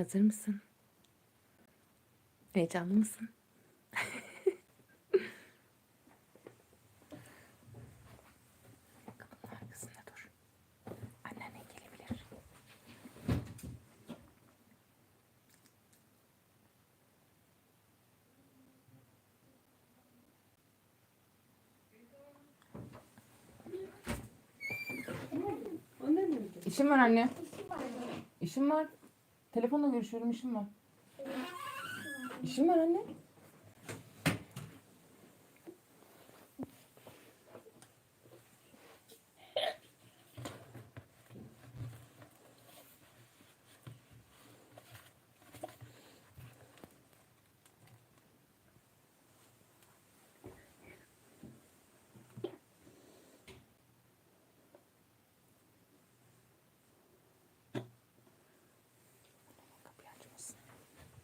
Hazır mısın? Heyecanlı mısın? Dur. Anneannen gelebilir. İşim var anne. İşim var. Telefonla görüşüyorum işim var. İşim var anne.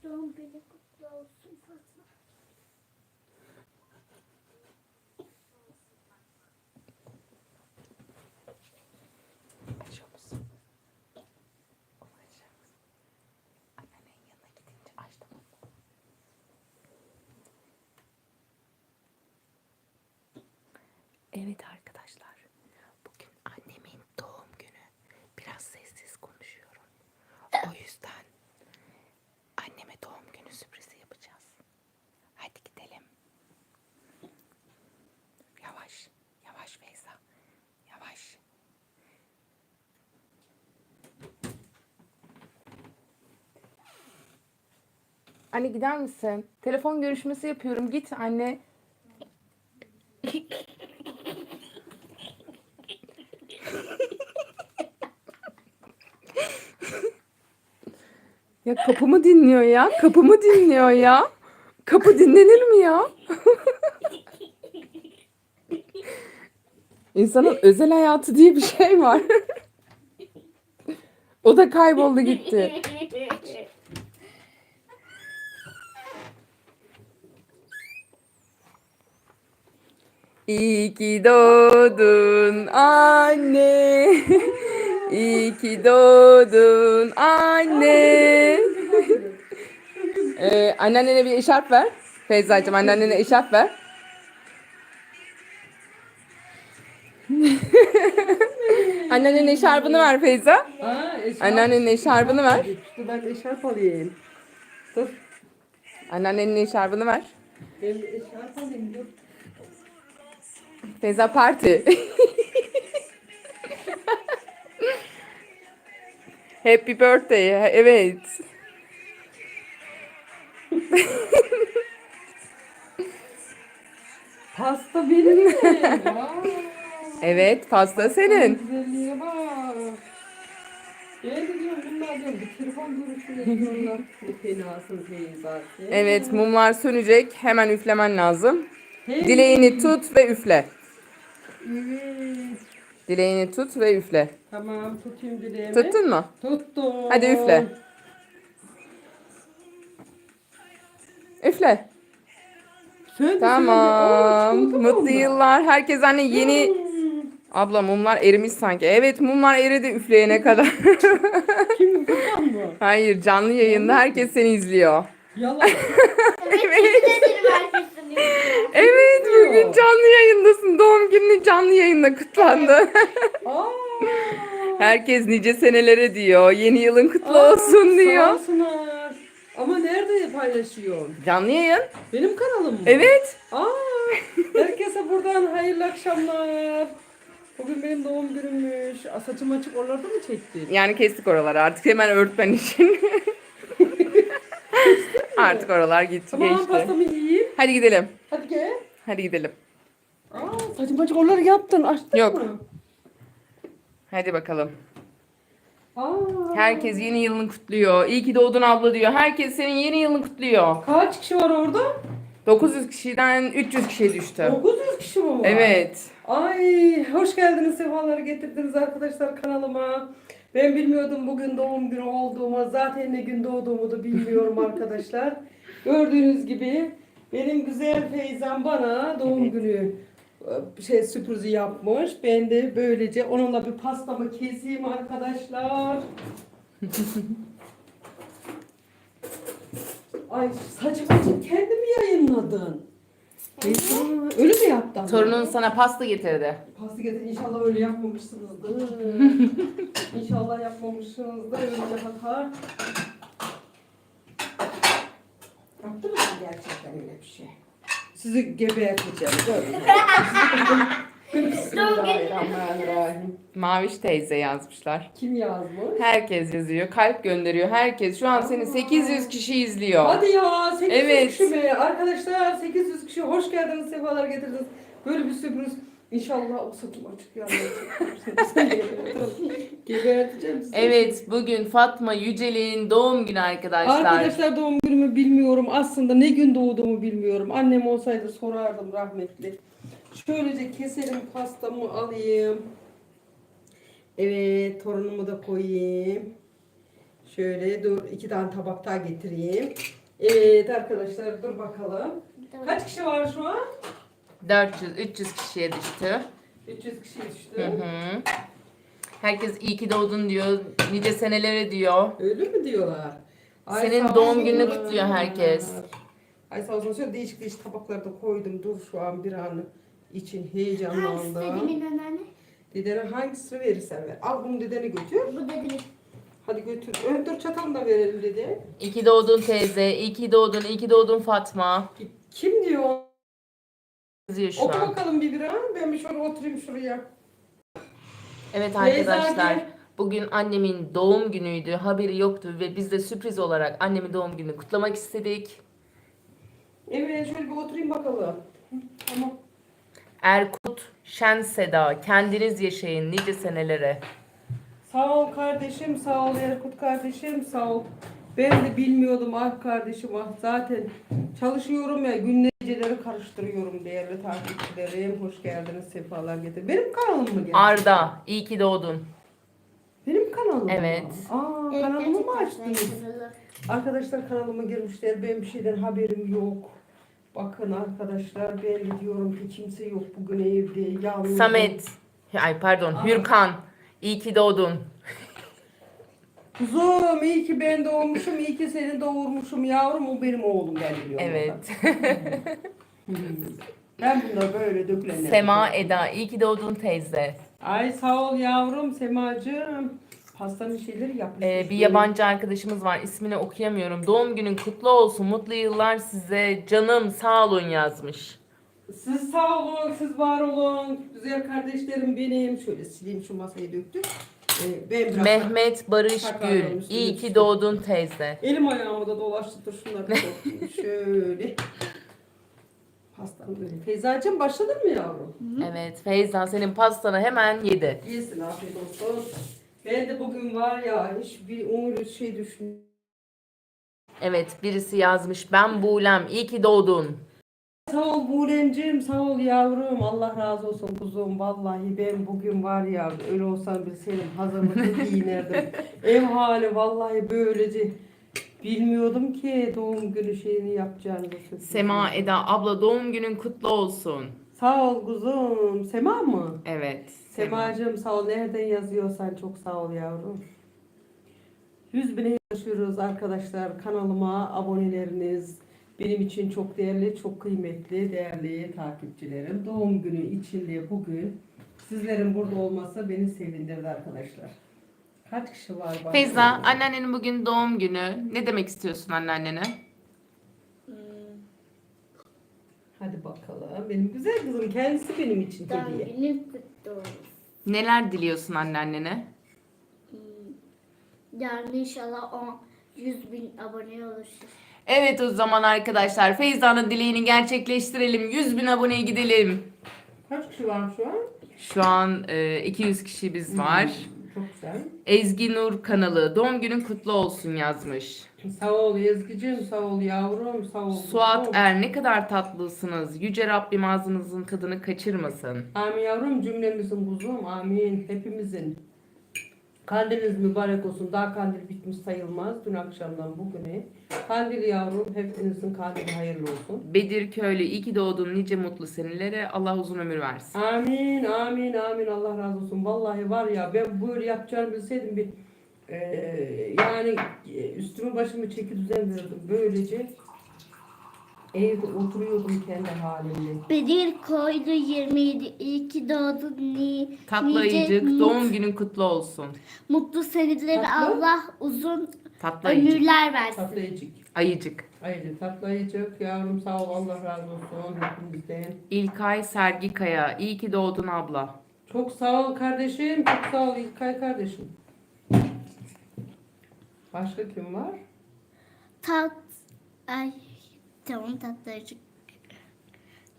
Doğum günü kutlu olsun Fatma. Evet arkadaşlar. Bugün annemin doğum günü. Biraz sessiz konuşuyorum. O yüzden sürprizi yapacağız. Hadi gidelim. Yavaş. Yavaş Feyza. Yavaş. Anne gider misin? Telefon görüşmesi yapıyorum. Git anne. Ya kapımı dinliyor ya. Kapımı dinliyor ya. Kapı dinlenir mi ya? İnsanın özel hayatı diye bir şey var. o da kayboldu gitti. İyi ki doğdun anne. İyi ki doğdun anne. ee, anneannene bir eşarp ver. Feyza'cığım anneannene eşarp ver. Anneannenin eşarbını ver Feyza. Eşarp. Anneannenin eşarbını ver. Dur ben eşarp alayım. Dur. Anneannenin eşarbını ver. Ben eşarp alayım dur. Feyza parti. Happy birthday. Evet. Pasta benim mi? Vay. Evet, pasta senin. Güzelliğe bak. De diyorum bunlar diyorum bir telefon duruşu yapıyorlar. Ne fenasın. Evet, mumlar sönecek. Hemen üflemen lazım. Hey. Dileğini tut ve üfle. Evet. Dileğini tut ve üfle. Tamam tutayım dileğimi. Tuttun mu? Tuttum. Hadi üfle. Üfle. söndü. Tamam. Oo, Mutlu onlar? yıllar. Herkes anne yeni... Hmm. Abla mumlar erimiş sanki. Evet mumlar eridi üfleyene kadar. Kim Furkan mı? Hayır canlı yayında herkes seni izliyor. Yalan. Evet bugün canlı yayındasın. Doğum günün canlı yayında kutlandı. Herkes nice senelere diyor. Yeni yılın kutlu Aa, olsun Sağ diyor. olsunlar. Ama nerede paylaşıyorsun? Canlı yayın. Benim kanalım mı? Evet. Aa, herkese buradan hayırlı akşamlar. Bugün benim doğum günümmüş. Aa, Saçım açık oralarda mı çektin? Yani kestik oraları artık hemen öğretmen için. artık oralar gitti Tamam geçti. pastamı yiyeyim. Hadi gidelim. Hadi gel. Hadi gidelim. Aa, saçım açık oraları yaptın. Açtın Yok. mı? Hadi bakalım. Aa, Herkes yeni yılını kutluyor. İyi ki doğdun abla diyor. Herkes senin yeni yılını kutluyor. Kaç kişi var orada? 900 kişiden 300 kişiye düştü. 900 kişi mi var? Evet. Ay hoş geldiniz sefaları getirdiniz arkadaşlar kanalıma. Ben bilmiyordum bugün doğum günü olduğumu. Zaten ne gün doğduğumu da bilmiyorum arkadaşlar. Gördüğünüz gibi benim güzel Feyzam bana doğum günü e, şey sürprizi yapmış. Ben de böylece onunla bir pastamı keseyim arkadaşlar. Ay saçımı kendi mi yayınladın? Beyza, öyle mi yaptın? Torunun sana pasta getirdi. Pasta getir. İnşallah öyle yapmamışsınızdır. İnşallah yapmamışsınızdır. Öyle bir hata. Yaptınız mı gerçekten öyle bir şey? Sizi geberteceğim. Böyle. Bismillahirrahmanirrahim. Maviş teyze yazmışlar. Kim yazmış? Herkes yazıyor. Kalp gönderiyor. Herkes. Şu an seni 800 kişi izliyor. Hadi ya 800 Evet. kişi mi? Arkadaşlar 800 kişi hoş geldiniz, sefalar getirdiniz. Böyle bir sürpriz. İnşallah o satım açık yani. Geberteceğim sizi. Evet bugün Fatma Yücel'in doğum günü arkadaşlar. Arkadaşlar doğum günümü bilmiyorum. Aslında ne gün doğduğumu bilmiyorum. Annem olsaydı sorardım rahmetli. Şöylece keselim pastamı alayım. Evet torunumu da koyayım. Şöyle dur iki tane tabak daha getireyim. Evet arkadaşlar dur bakalım. Kaç kişi var şu an? 400 300 kişiye düştü. 300 kişi düştü. Hı hı. Herkes iyi ki doğdun diyor. Nice senelere diyor. Öyle mi diyorlar? Senin sağ doğum olsun. gününü kutluyor herkes. Ay sağ olsun şöyle değişik değişik tabaklarda koydum. Dur şu an bir an için Hangisi heyecanlandım. dedemin anneanne? Dedene hangisini verirsen ver. Al bunu dedene götür. Bu dedemin. Hadi götür. Ön dur çatalını da verelim dede. İyi ki doğdun teyze. iyi ki doğdun. iyi ki doğdun Fatma. Kim diyor? Yazıyor şu Oku an. bakalım bir bir an. Ben bir şöyle oturayım şuraya. Evet Beyza arkadaşlar. gel. Bugün annemin doğum günüydü. Haberi yoktu ve biz de sürpriz olarak annemin doğum gününü kutlamak istedik. Evet şöyle bir oturayım bakalım. Tamam. Erkut, Şen Seda, kendiniz yaşayın nice senelere. Sağ ol kardeşim, sağ ol Erkut kardeşim, sağ ol. Ben de bilmiyordum ah kardeşim ah zaten çalışıyorum ya gün geceleri karıştırıyorum değerli takipçilerim. Hoş geldiniz, sefalar getir. Benim kanalım mı geldi? Arda, iyi ki doğdun. Benim kanalım mı? Evet. Aa, kanalımı mı açtınız? Arkadaşlar kanalıma girmişler. Benim bir şeyden haberim yok. Bakın arkadaşlar ben diyorum ki kimse yok bugün evde. Yalnız. Samet, ay pardon Hürkan, iyi ki doğdun. Kuzum iyi ki ben doğmuşum, iyi ki seni doğurmuşum yavrum. O benim oğlum ben biliyorum. Evet. Hmm. Ben bunları böyle dökülenler. Sema Eda, iyi ki doğdun teyze. Ay sağ ol yavrum Semacığım. Pastanın şeyleri yapmış. Ee, bir yabancı arkadaşımız var ismini okuyamıyorum. Doğum günün kutlu olsun, mutlu yıllar size, canım sağ olun yazmış. Siz sağ olun, siz var olun. Güzel kardeşlerim benim. Şöyle sileyim şu masayı döktüm. Ee, ben biraz Mehmet Barış Gül, iyi ki doğdun teyze. Elim ayağımı da dolaştı. Dur şunları sokayım. Şöyle. Pastanı böyle. Feyzacığım başladın mı yavrum? Evet, Feyza senin pastanı hemen yedi. Yesin afiyet olsun. Ben de bugün var ya hiçbir umurlu şey düşün. Evet, birisi yazmış. Ben Buğlem, iyi ki doğdun. Sağ ol Buğrencim, sağ ol yavrum. Allah razı olsun kuzum. Vallahi ben bugün var ya öyle olsam bilseydim hazırlıklı giyinirdim. Ev hali vallahi böylece bilmiyordum ki doğum günü şeyini yapacağını. Sema Eda, abla doğum günün kutlu olsun. Sağ ol kuzum. Sema mı? Evet. Sema. Semacığım sağ ol. Nereden yazıyorsan çok sağ ol yavrum. 100 bine yaşıyoruz arkadaşlar. Kanalıma aboneleriniz benim için çok değerli, çok kıymetli, değerli takipçilerim. Doğum günü içinde bugün sizlerin burada olması beni sevindirdi arkadaşlar. Kaç kişi var? bak? Feyza, anneannenin bugün doğum günü. Ne demek istiyorsun anneannene? Hadi bakalım. Benim güzel kızım kendisi benim için Doğum hediye. günün kutlu olsun. Neler diliyorsun anneannene? Hmm. Yarın inşallah 10 100 bin abone olursun. Evet o zaman arkadaşlar Feyza'nın dileğini gerçekleştirelim. 100 bin aboneye gidelim. Kaç kişi var şu an? Şu an e, 200 kişi biz var. Çok güzel. Ezgi Nur kanalı doğum günün kutlu olsun yazmış. Sağ ol Ezgi'cim, sağ ol yavrum, sağ ol. Suat. Er ne kadar tatlısınız. Yüce Rabbim ağzınızın tadını kaçırmasın. Amin yavrum cümlemizin kuzum amin hepimizin. Kandiliniz mübarek olsun. Daha kandil bitmiş sayılmaz. Dün akşamdan bugüne. Kandil yavrum hepinizin kandili hayırlı olsun. Bedir Köylü iyi ki doğdun nice mutlu senelere. Allah uzun ömür versin. Amin amin amin Allah razı olsun. Vallahi var ya ben böyle yapacağını bilseydim bir Ee, yani e, üstümü başımı çeki düzen verdim. Böylece evde oturuyordum kendi halimle. Bedir koydu 27. İyi ki doğdun. Ni, Tatlı nice ayıcık doğum günün kutlu olsun. Mutlu seneleri Tatlı? Allah uzun Tatlı ayıcık. ömürler versin. Tatlayıcık. Ayıcık. Haydi tatlayıcık. Yavrum sağ ol Allah razı olsun hepimizden. İlkay Sergikaya. İyi ki doğdun abla. Çok sağ ol kardeşim. Çok sağ ol İlkay kardeşim. Başka kim var? Tat ay tamam tatlıcık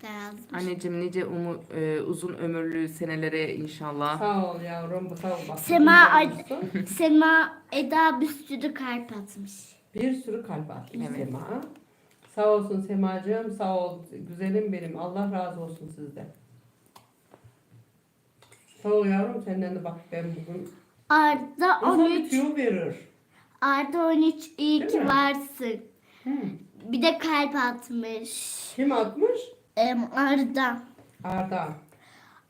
da yazmış. Anneciğim nice umu, e, uzun ömürlü senelere inşallah. Sağ ol yavrum. Sağ ol. Bak, Sema. Sema Eda bir sürü kalp atmış. Bir sürü kalp atmış Evet. Sema. Sağ olsun Semacığım. Sağ ol güzelim benim. Allah razı olsun sizden. Sağ ol yavrum. Senden de bak ben bugün Arda Nasıl 13 bitiyor verir. Arda 13 iyi Değil ki mi? varsın. Hı. Bir de kalp atmış. Kim atmış? Em, Arda. Arda.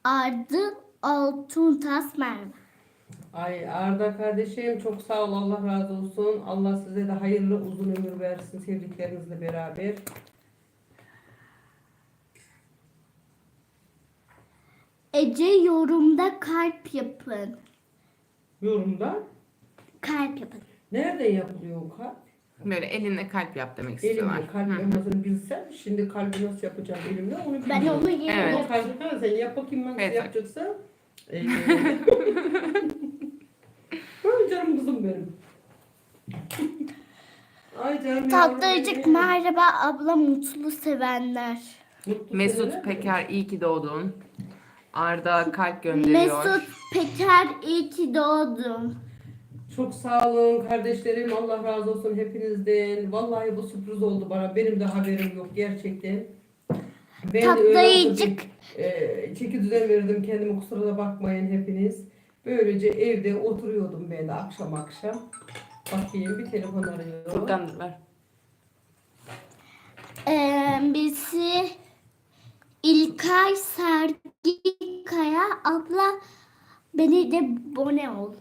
Arda Altun Tas Merve. Ay Arda kardeşim çok sağ ol Allah razı olsun. Allah size de hayırlı uzun ömür versin sevdiklerinizle beraber. Ece yorumda kalp yapın. Yorumda Kalp yapın. nereden yapılıyor o kalp? Böyle elinle kalp yap demek istiyorlar. Elimle kalp Hı. yapmasını bilsem şimdi kalbi nasıl yapacağım elimle onu bilmiyorum. Ben onu yerim. Evet. Ama ha, sen yap bakayım ben nasıl Evet. yapacaksa. Ee, Ay canım kızım benim. Ay canım Tatlıcık merhaba abla mutlu sevenler. Mesut. Peker iyi ki doğdun. Arda kalp gönderiyor. Mesut Peker iyi ki doğdun. Çok sağ olun kardeşlerim. Allah razı olsun hepinizden. Vallahi bu sürpriz oldu bana. Benim de haberim yok gerçekten. Ben Tatlıcık. e, çeki düzen verdim kendime kusura da bakmayın hepiniz. Böylece evde oturuyordum ben de akşam akşam. Bakayım bir telefon arıyor. Furkan ver. Ee, birisi İlkay Sergikaya abla beni de abone ol.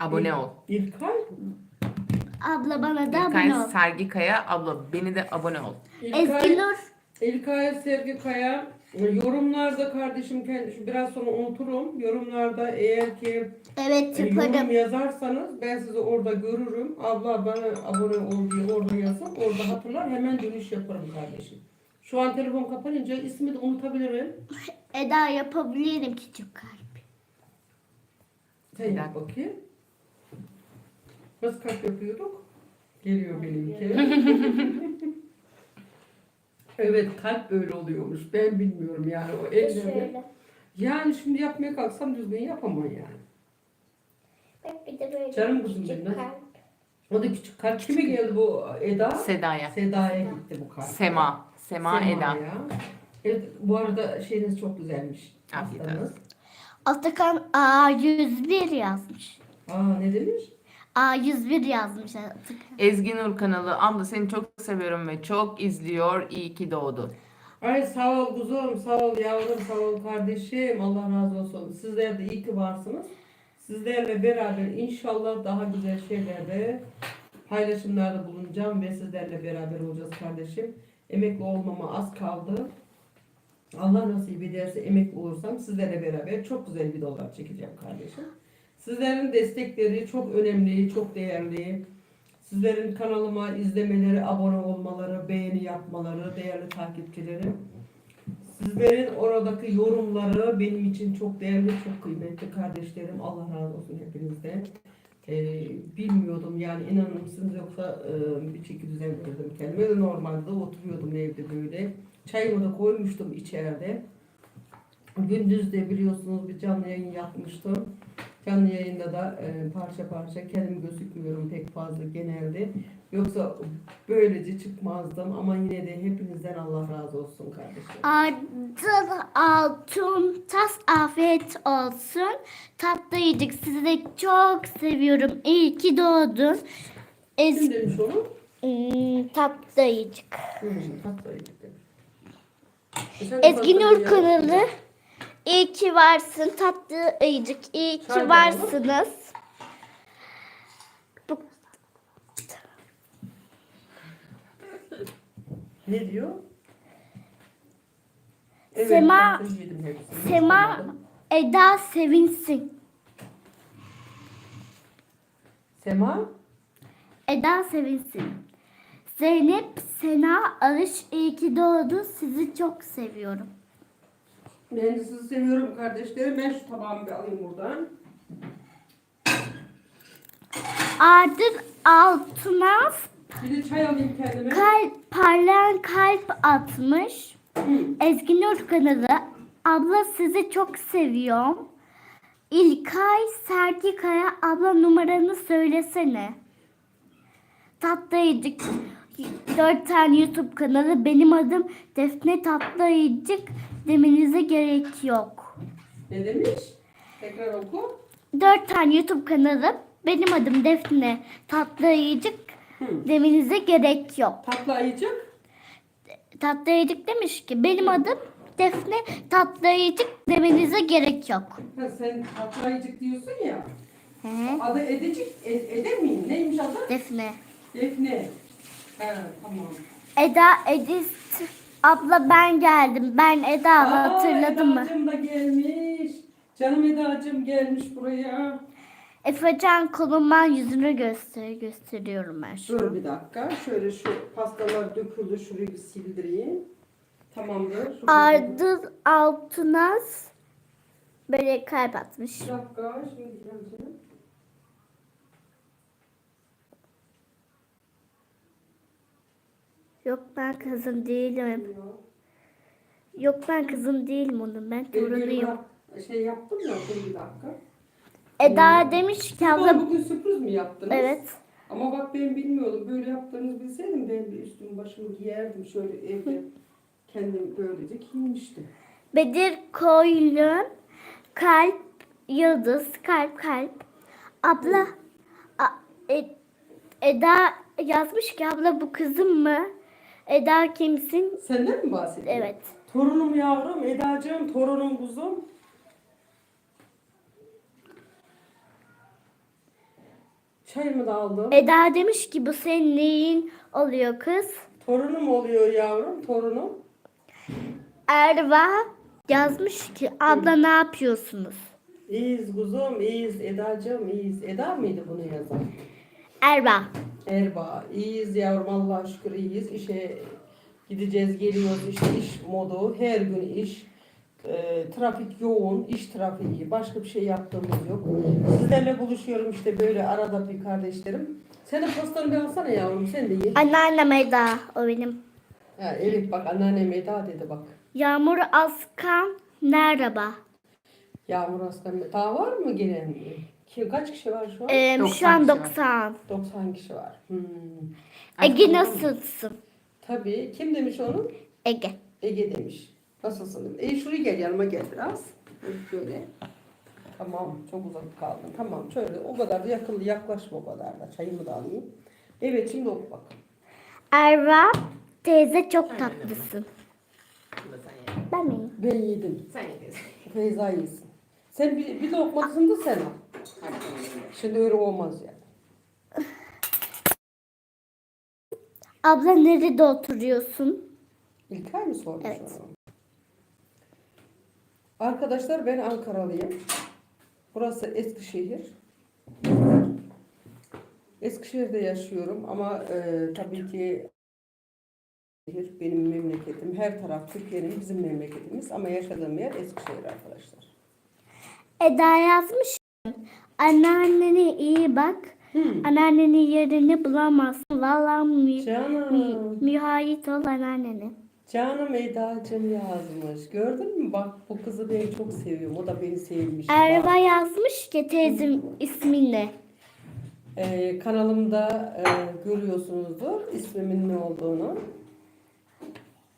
Abone ol. İlkay. Abla bana da İlkay abone ol. Sergikaya abla beni de abone ol. Ezgi İlkay, Nur İlkay Sevgi Kaya. Yorumlarda kardeşim kendi biraz sonra unuturum. Yorumlarda eğer ki evet E. Yorum yazarsanız ben sizi orada görürüm. Abla bana abone ol diye orada yazın. Orada hatırlar hemen dönüş yaparım kardeşim. Şu an telefon kapanınca ismi de unutabilirim. Eda yapabilirim küçük kalp. Sen yap bakayım. Nasıl kalp yapıyorduk? Geliyor benimki. evet kalp böyle oluyormuş. Ben bilmiyorum yani o ellerle. Yani şimdi yapmaya kalksam düzgün yapamam yani. Bak bir de böyle Canım kızım küçük benim. kalp. O da küçük kalp. Kime geldi bu Eda? Seda'ya. Seda'ya gitti bu kalp. Sema. Sema, Eda. ya. Evet, bu arada şeyiniz çok güzelmiş. Afiyet Pastanız. Atakan A101 yazmış. Aa ne demiş? A101 yazmış Atakan. Ezgi Nur kanalı. Abla seni çok seviyorum ve çok izliyor. İyi ki doğdun. Ay sağ ol kuzum, sağ ol yavrum, sağ ol kardeşim. Allah razı olsun. Sizler de iyi ki varsınız. Sizlerle beraber inşallah daha güzel şeylerde paylaşımlarda bulunacağım ve sizlerle beraber olacağız kardeşim. Emekli olmama az kaldı. Allah nasip ederse emekli olursam sizlerle beraber çok güzel videolar çekeceğim kardeşim. Sizlerin destekleri çok önemli, çok değerli. Sizlerin kanalıma izlemeleri, abone olmaları, beğeni yapmaları, değerli takipçilerim. Sizlerin oradaki yorumları benim için çok değerli, çok kıymetli kardeşlerim. Allah razı olsun hepinizden. Ee, bilmiyordum yani inanır mısınız yoksa e, bir çeki düzen kendime de normalde oturuyordum evde böyle. Çayımı da koymuştum içeride. Gündüz de biliyorsunuz bir canlı yayın yapmıştım. Canlı yayında da e, parça parça kendim gözükmüyorum pek fazla genelde. Yoksa böylece çıkmazdım ama yine de hepinizden Allah razı olsun kardeşim. Arda Altun Tas afiyet olsun. Tatlı yedik. Sizi de çok seviyorum. İyi ki doğdun. Kim Ez, demiş onu? hmm, tatlı yedik. Hmm, tatlı demiş. E sen de Ezgi tatlı Nur ye. kanalı. İyi ki varsın tatlı ayıcık. İyi ki Söyle varsınız. Bu... Ne diyor? Evet, Sema- Sema Eda sevinsin. Sema Eda sevinsin. Zeynep, Sena, Alış iyi ki doğdun. Sizi çok seviyorum ben de sizi seviyorum kardeşlerim. Ben şu tabağımı bir alayım buradan. Ardır Altınaz Bir de çay alayım kendime. kalp parlayan kalp atmış. Ezgi Nur kanalı. Abla sizi çok seviyorum. İlkay Sergikaya abla numaranı söylesene. Tatlıcık. Dört tane YouTube kanalı. Benim adım Defne Tatlıcık demenize gerek yok. Ne demiş? Tekrar oku. Dört tane YouTube kanalı. Benim adım Defne Tatlıcık Hı. demenize gerek yok. Tatlı ayıcık. Tatlıcık demiş ki benim adım Defne Tatlıcık demenize gerek yok. Ha, sen tatlı ayıcık diyorsun ya. He? Adı Edecik. E, Ede miyim? Neymiş adı? Defne. Defne. He tamam. Eda Edist abla ben geldim. Ben Eda Aa, hatırladın mı? Eda'cığım da gelmiş. Canım Eda'cığım gelmiş buraya. Efecan kolumdan yüzünü göster gösteriyorum ben şu. Dur bir dakika. Şöyle şu pastalar döküldü. Şurayı bir sildireyim. Tamamdır. Şu Ardıl Altınaz böyle kalp atmış. Bir dakika. Şimdi geleceğim. Yok ben kızım değilim. Yok. Ben kızım değilim onun. Ben torunuyum. Şey yaptım ya. Dur bir dakika. Eda demiş ki bana abla bugün sürpriz mi yaptınız? evet. Ama bak ben bilmiyordum. Böyle yaptığınızı bilseydim ben bir üstümü başımı giyerdim. Şöyle evde kendim böylece giymiştim. Bedir Koylun kalp yıldız kalp kalp. Abla a- E- Eda yazmış ki abla bu kızım mı? Eda kimsin? Senden mi bahsediyorsun? Evet. Torunum yavrum, Eda'cığım, torunum kuzum. Çayımı da aldım. Eda demiş ki bu senin neyin oluyor kız? Torunum oluyor yavrum, torunum. Erva yazmış ki abla ne yapıyorsunuz? İyiyiz kuzum, iyiyiz Eda'cığım, iyiyiz. Eda mıydı bunu yazan? Erva. Erba, iyiyiz yavrum Allah'a şükür iyiyiz. İşe gideceğiz, geliyoruz işte iş modu, her gün iş. E, trafik yoğun, iş trafiği, başka bir şey yaptığımız yok. Sizlerle buluşuyorum işte böyle arada bir kardeşlerim. Senin pastanı bir alsana yavrum, sen de ye. Anneannem Eda o benim. Ha, evet bak anneannem Eda dedi bak. Yağmur Askan merhaba. Yağmur Aslan, daha var mı gelen? Ki, kaç kişi var şu an? Ee, şu 90 an kişi var. 90. 90 kişi var. Hmm. Ege nasılsın? Tabii, kim demiş onu? Ege. Ege demiş. Nasılsın demiş. E şuraya gel yanıma gel biraz. Şöyle. Tamam çok uzak kaldın. Tamam şöyle o kadar da yakın yaklaşma o kadar da. Çayımı da alayım. Evet şimdi oku bak. Erva teyze çok tatlısın. Ben miyim? Ben yedim. Sen yedin. Feyza yesin. Sen bir, bir lokmasını da sen al. Şimdi öyle olmaz yani. Abla nerede oturuyorsun? İlkay mı sormuş Evet. onu? Arkadaşlar ben Ankaralıyım. Burası Eskişehir. Eskişehir'de yaşıyorum ama e, tabii ki Eskişehir benim memleketim. Her taraf Türkiye'nin bizim memleketimiz ama yaşadığım yer Eskişehir arkadaşlar. Eda yazmış. Anneannene iyi bak. Hmm. Anneannenin yerini bulamazsın. Vallahi mü, mü, Canım, mühait ol anneannene. canım Eda'cığım yazmış. Gördün mü? Bak bu kızı ben çok seviyorum. O da beni sevmiş. Bak. Erva yazmış ki teyzem ismin ne? Ee, kanalımda e, görüyorsunuzdur ismimin ne olduğunu.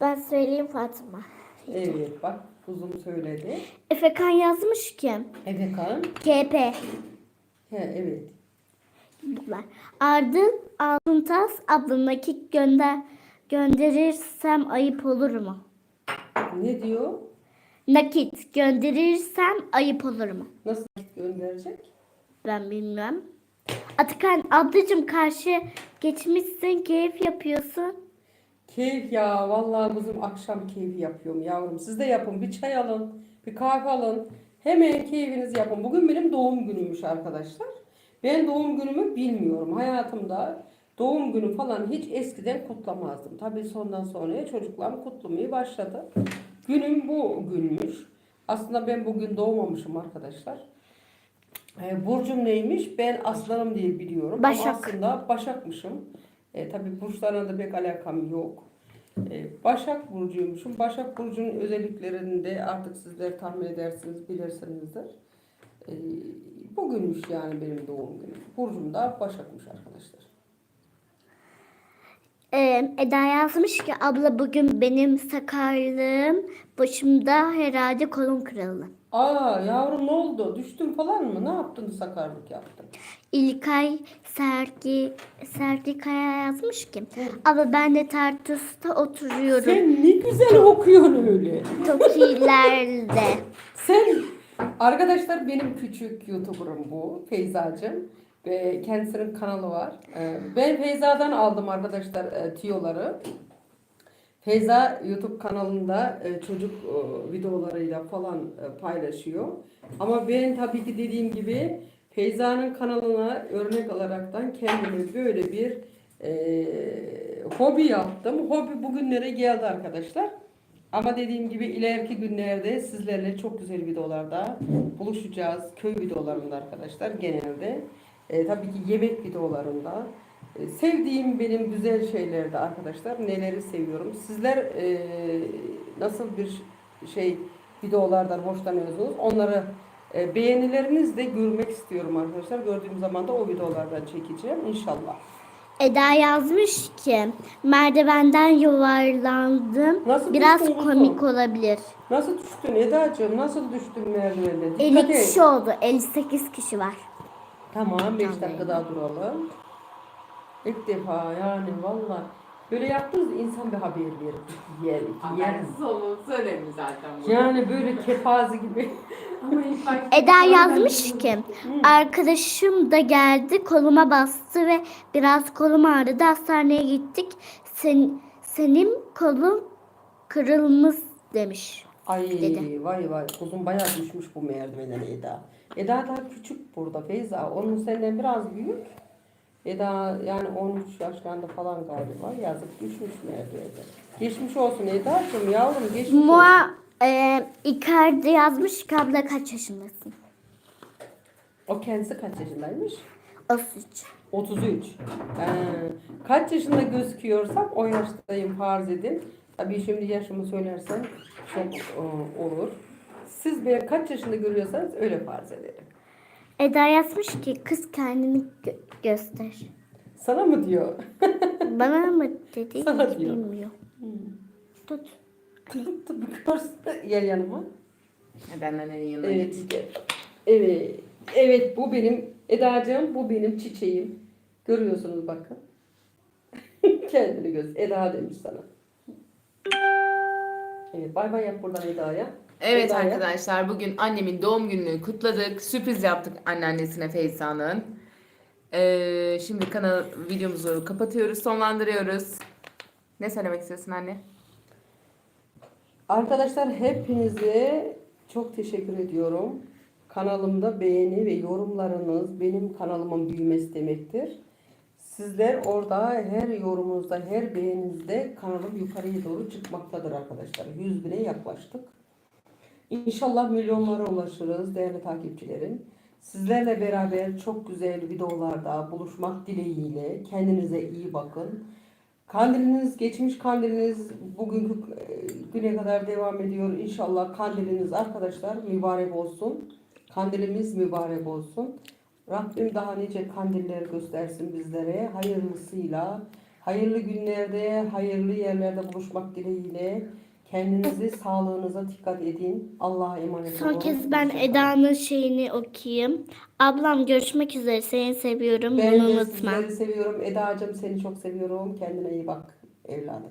Ben söyleyeyim Fatıma. Evet bak kuzum söyledi. Efekan yazmış ki Evet kan. KP. He evet. Bunlar. Ardıl Altıntas abla nakit gönder gönderirsem ayıp olur mu? Ne diyor? Nakit gönderirsem ayıp olur mu? Nasıl gönderecek? Ben bilmem. Atakan ablacığım karşı geçmişsin keyif yapıyorsun. Keyif ya. Vallahi kızım akşam keyfi yapıyorum yavrum. Siz de yapın. Bir çay alın. Bir kahve alın. Hemen keyfinizi yapın. Bugün benim doğum günümmüş arkadaşlar. Ben doğum günümü bilmiyorum. Hayatımda doğum günü falan hiç eskiden kutlamazdım. Tabii sondan sonraya çocuklarım kutlamaya başladı. Günüm bu günmüş. Aslında ben bugün doğmamışım arkadaşlar. E, burcum neymiş? Ben aslanım diye biliyorum. Ama Başak. aslında Başakmışım. E, tabii burçlarla da pek alakam yok. E, Başak Burcu'ymuşum. Başak Burcu'nun özelliklerini de artık sizler tahmin edersiniz, bilirsinizdir. E, bugünmüş yani benim doğum günüm. Burcum da Başak'mış arkadaşlar. Ee, Eda yazmış ki abla bugün benim sakarlığım başımda herhalde kolum kırıldı. Aa yavrum ne oldu? Düştün falan mı? Ne yaptın sakarlık yaptın? İlkay Sergi Sergi Kaya yazmış ki abla ben de tartısta oturuyorum. Sen ne güzel okuyorsun öyle. Tokilerde. Sen arkadaşlar benim küçük YouTuber'ım bu Feyzacığım ve kendisinin kanalı var. Ee, Ben Feyza'dan aldım arkadaşlar e, tiyoları. Feyza YouTube kanalında e, çocuk e, videolarıyla falan e, paylaşıyor. Ama ben tabii ki dediğim gibi Feyza'nın kanalına örnek alaraktan kendime böyle bir e, hobi yaptım. Hobi bugünlere geldi arkadaşlar. Ama dediğim gibi ileriki günlerde sizlerle çok güzel videolarda buluşacağız. Köy videolarında arkadaşlar genelde. E, tabii ki yemek videolarında. Sevdiğim benim güzel şeylerde arkadaşlar neleri seviyorum. Sizler e, nasıl bir şey videolardan hoşlanıyorsunuz onları e, beğenilerinizle görmek istiyorum arkadaşlar. Gördüğüm zaman da o videolardan çekeceğim inşallah. Eda yazmış ki merdivenden yuvarlandım. Nasıl Biraz düştün kuzum? komik olabilir. Nasıl düştün Eda'cığım? Nasıl düştün merdivenden? 50 Dikkat et. kişi oldu. 58 kişi var. Tamam 5 Tamam. dakika daha duralım. İlk defa yani valla böyle yaptınız insan bir haber verir. Yer, yer. Habersiz olun söylemiyor zaten bunu. Yani böyle kepaze gibi. Ama ilk başta- Eda yazmış ki arkadaşım da geldi koluma bastı ve biraz kolum ağrıdı hastaneye gittik. Sen, senin kolun kırılmış demiş. Ay Dedi. vay vay kuzum bayağı düşmüş bu merdivenden Eda. Eda daha küçük burada Feyza. Onun senden biraz büyük. Eda yani 13 yaşlarında falan galiba. Yazık düşmüş merdivenden. Geçmiş olsun Eda'cığım yavrum geçmiş olsun. Mua e, Icardi yazmış ki abla kaç yaşındasın? O kendisi kaç yaşındaymış? 33. 33. Ee, kaç yaşında gözüküyorsam o yaştayım farz edin. Tabii şimdi yaşımı söylersem çok e, olur. Siz beni kaç yaşında görüyorsanız öyle farz edelim. Eda yazmış ki kız kendini gö- göster. Sana mı diyor? Bana mı dedi Sana hiç diyor. bilmiyor. Tut. Tıp tıp görsün. Gel yanıma. Neden annenin yanına Evet. git. Evet. Evet bu benim Eda'cığım bu benim çiçeğim. Görüyorsunuz bakın. Kendini göz. Eda demiş sana. Evet bay bay yap buradan Eda'ya. Evet Eda'ya. arkadaşlar bugün annemin doğum gününü kutladık. Sürpriz yaptık anneannesine Feyza'nın. Ee, şimdi kanal videomuzu kapatıyoruz, sonlandırıyoruz. Ne söylemek istiyorsun anne? Arkadaşlar hepinize çok teşekkür ediyorum. Kanalımda beğeni ve yorumlarınız benim kanalımın büyümesi demektir. Sizler orada her yorumunuzda, her beğeninizde kanalım yukarıya doğru çıkmaktadır arkadaşlar. 100 bine yaklaştık. İnşallah milyonlara ulaşırız değerli takipçilerim. Sizlerle beraber çok güzel videolarda buluşmak dileğiyle kendinize iyi bakın. Kandiliniz, geçmiş kandiliniz bugünkü e, güne kadar devam ediyor. İnşallah kandiliniz arkadaşlar mübarek olsun. Kandilimiz mübarek olsun. Rabbim daha nice kandiller göstersin bizlere. Hayırlısıyla, hayırlı günlerde, hayırlı yerlerde buluşmak dileğiyle. Kendinizi, sağlığınıza dikkat edin. Allah'a emanet olun. Son kez ben Hoşça kalın. Eda'nın şeyini okuyayım. Ablam görüşmek üzere. Seni seviyorum. Ben Bunu de unutma. sizleri seviyorum. Eda'cığım seni çok seviyorum. Kendine iyi bak evladım.